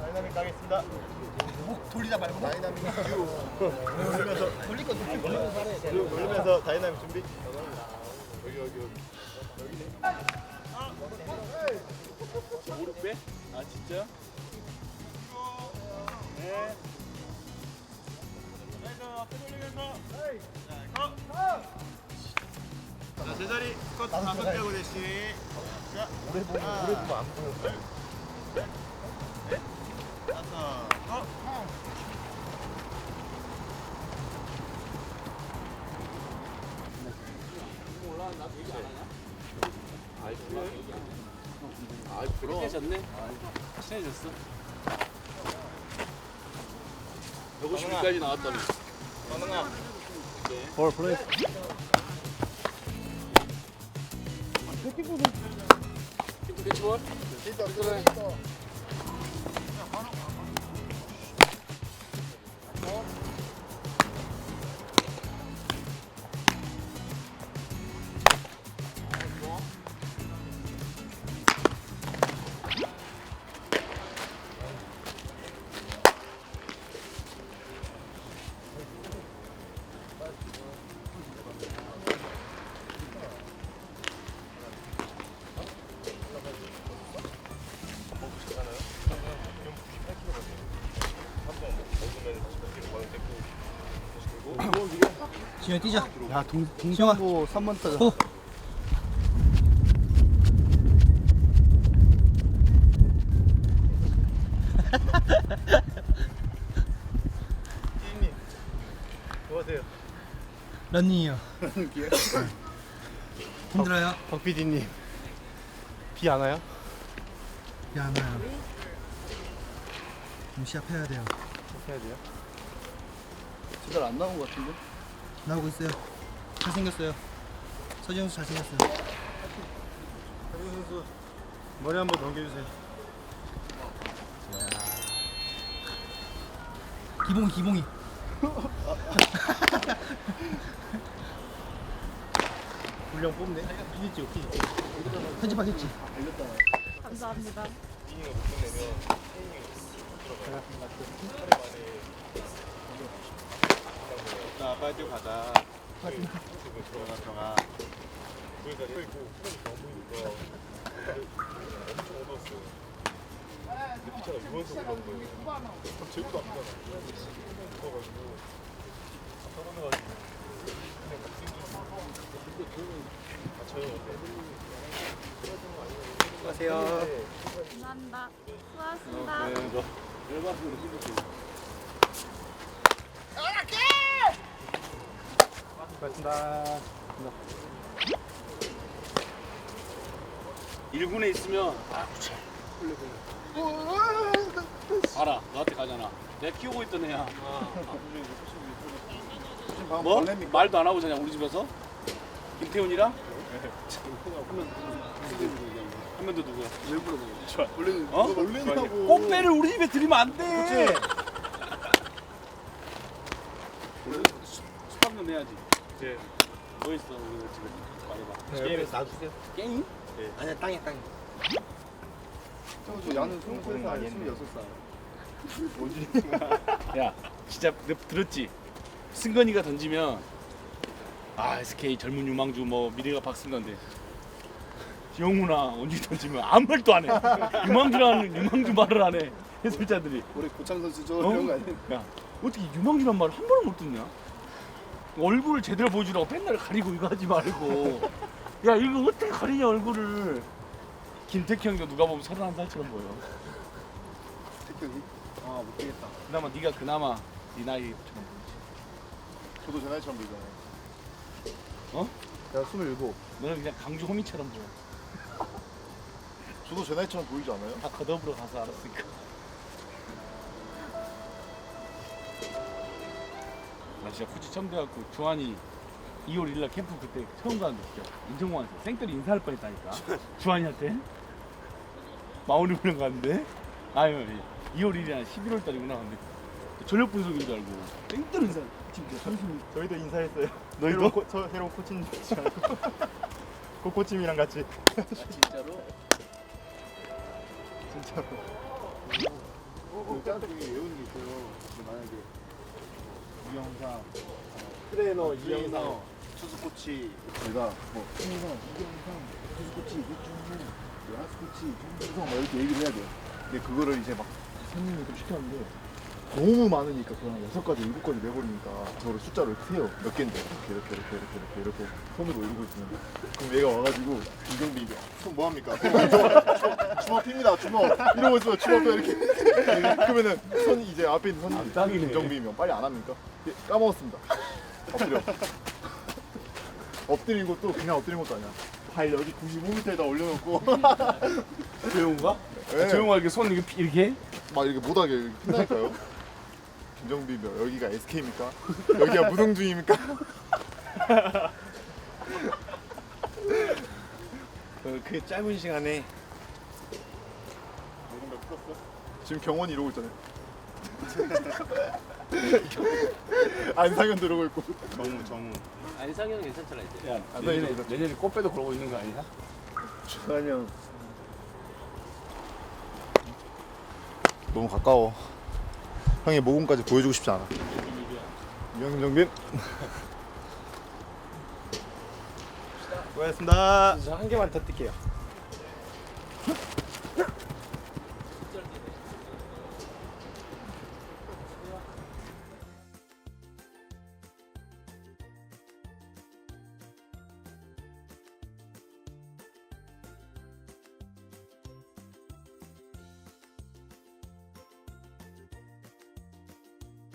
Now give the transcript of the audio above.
다이나믹 가겠습니다. 목 돌리다 말고 다이나믹 큐. 돌리면서 돌릴 거 돌리면서 하래. 돌리면서 다이나믹 준비. 여기 여기 여기. 무릎 빼? 아 진짜? 네. 자 제자리 컷 다섯 빼고 대시. 자 오래 보면 오래 보면 안 보여. 친해졌네? 친해졌어? 150까지 나왔다며 가능아. 볼 플레이. 캐치볼? 있어 그래. 지현 뛰자. 야 동. 동생고 3번 타자 호. 님 뭐하세요? 런닝이요. 힘들어요? 박 PD님 비 안 와요? 미안해요. 좀 시합해야 돼요. 해야 돼요? 제대로 안 나온 것 같은데? 나오고 있어요. 잘생겼어요. 서지영 씨 잘생겼어요. 박준 선수 머리 한번 넘겨주세요 기봉이 기봉이. 분량 뽑네 PD 찍어 편집하겠지. 감사합니다. 뛰고 가자 지금 들어가 들어가 거기다 서 있고 너무 보이니까 엄청 어두웠어 근데 피차가 유원석 올라온 거예요 그럼 제구도 안 되잖아 그래가지고 아까 건너가지고 그냥 같이 아, 안녕하세요 감사합니다. 수고하셨습니다. 열받으면 힘들지 고맙습니다 1군에 있으면 아 구체 알아 너한테 가잖아 내가 키우고 있던 애야 뭐? 말도 안 하고 자냐 우리 집에서? 김태훈이랑? 한명더 누구야? 왜 물어보냐 좋아 원래는 어? 원래냐고 꽃배를 우리 집에 들이면 안돼 수학년 네. 뭐 있어 우리 집에 말해봐 게임에서 놔주세요 게임? 아니야 땅에 땅에. 저 야는 23살 26살 뭐지? 야 진짜 너 들었지? 승건이가 던지면 아 SK 젊은 유망주 뭐 미래가 박승건데 영훈아 언제 던지면 아무 말도 안 해 유망주라는 유망주 말을 안 해 해설자들이 우리 고창 선수죠 어? 이런 거 아니에요? 야 어떻게 유망주란 말을 한 번을 못 듣냐 얼굴을 제대로 보여주라고 맨날 가리고 이거 하지 말고 야 이거 어떻게 가리냐 얼굴을 김태희 형도 누가 보면 31살처럼 보여 태경이? 아 못 되겠다 그나마 네가 그나마 네 나이처럼 저도 제 나이처럼 보이잖아요 어? 내가 27 너는 그냥 강주 호미처럼 보여 저도 제 나이처럼 보이지 않아요? 다 걷어부러 가서 알았으니까. 나 진짜 후지 처음 돼갖고 주한이 2월 1일 날 캠프 그때 처음 가는데 진짜 인천공항에서 생들이 인사할 뻔했다니까 주한이한테 마오리 훈련 갔는데 아유 2월 1일이나 11월 달이구나 근데 전력 분석인 줄 알고 생들 인사 지금 선수님 저희도 인사했어요. 너희도? 새로운 코, 저 새로운 코치님 줄 알고. 코코팀이랑 같이. 진짜로 진짜로. 짠 중에 외우는 게 있어요. 만약에 이영상, 트레이너 이영상, 투수 코치, 제가 뭐 이영상, 이영상, 투수 코치, 이중훈, 야수 코치, 정수성 막 이렇게 얘기를 해야 돼요. 근데 그거를 이제 막 선생님이 좀 시켰는데 너무 많으니까 그냥 여섯 가지, 일곱 가지 내버리니까 저를 숫자를 세요. 몇 개인데 이렇게 이렇게 이렇게 이렇게 이렇게 이렇게 손으로 이러고 있으면 그럼 얘가 와가지고 이경비 손 뭐합니까? 주먹, 주먹 핍니다 주먹 이러고 있으면 주먹도 이렇게 그러면은 손 이제 앞에 있는 손님 딱이네. 김정비면 빨리 안 합니까? 예, 까먹었습니다. 엎드려. 엎드린 것도 그냥 엎드린 것도 아니야. 발 여기 95m에다 올려놓고 조용가? 네. 조용하게 이렇게 손 이렇게 피- 이렇게 막 이렇게 못하게 이렇게 핀다니까요. 김정비면 여기가 SK입니까? 여기가 무동중입니까? 어, 그 짧은 시간에 지금 경원이 이러고 있잖아요. 안상현 들어오고 있고. 정우 정우. 안상현 괜찮잖아 이제. 야 아, 내년에, 네, 네. 내년에 꽃배도 걸고 있는 거 아니야? 안녕. 너무 가까워. 형의 모공까지 보여주고 싶지 않아. 이영정빈. 고맙습니다. 한 개만 더 뜰게요